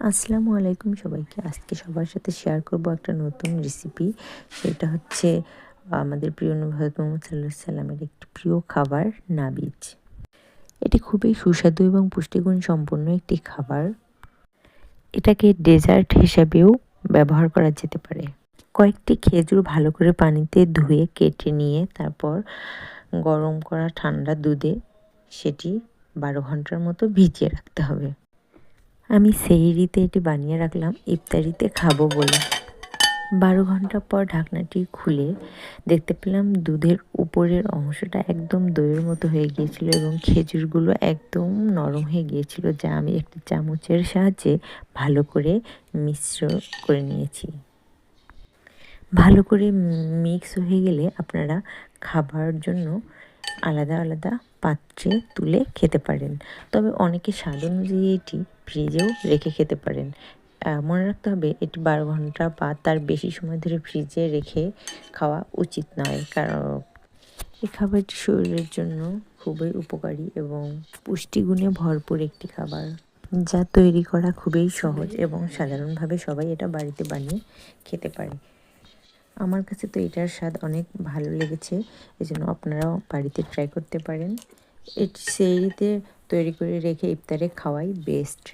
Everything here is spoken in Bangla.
আসসালামু আলাইকুম সবাইকে। আজকে সবার সাথে শেয়ার করব একটা নতুন রেসিপি সেটা হচ্ছে, আমাদের প্রিয় নবী হজরত মোহাম্মদ সাল্লাহ সাল্লামের একটি প্রিয় খাবার, নাবিজ। এটি খুবই সুস্বাদু এবং পুষ্টিগুণ সম্পন্ন একটি খাবার। এটাকে ডেজার্ট হিসাবেও ব্যবহার করা যেতে পারে। কয়েকটি খেজুর ভালো করে পানিতে ধুয়ে, কেটে নিয়ে তারপর গরম করা ঠান্ডা দুধে সেটি বারো ঘণ্টার মতো ভিজিয়ে রাখতে হবে। আমি সেইরিতে এটি বানিয়ে রাখলাম, ইফতারিতে খাব বলে। বারো ঘণ্টা পর ঢাকনাটি খুলে দেখতে পেলাম দুধের উপরের অংশটা একদম দইয়ের মতো হয়ে গিয়েছিল এবং খেজুরগুলো একদম নরম হয়ে গিয়েছিল, যা আমি একটি চামচের সাহায্যে ভালো করে মিশ্র করে নিয়েছি। ভালো করে মিক্স হয়ে গেলে আপনারা খাবার জন্য আলাদা আলাদা পাত্রে তুলে খেতে পারেন। তবে অনেকে স্বাদ অনুযায়ী এটি ফ্রিজেও রেখে খেতে পারেন। মনে রাখতে হবে, এটি বারো ঘণ্টা বা তার বেশি সময় ধরে ফ্রিজে রেখে খাওয়া উচিত নয়, কারণ এই খাবারটি শরীরের জন্য খুবই উপকারী এবং পুষ্টিগুণে ভরপুর একটি খাবার। যা তৈরি করা খুবই সহজ এবং সাধারণভাবে সবাই এটা বাড়িতে বানিয়ে খেতে পারে। আমার কাছে তো এটার স্বাদ অনেক ভালো লেগেছে এই জন্য আপনারাও বাড়িতে ট্রাই করতে পারেন। এটি সেইতে তৈরি করে রেখে ইফতারে খাওয়াই বেস্ট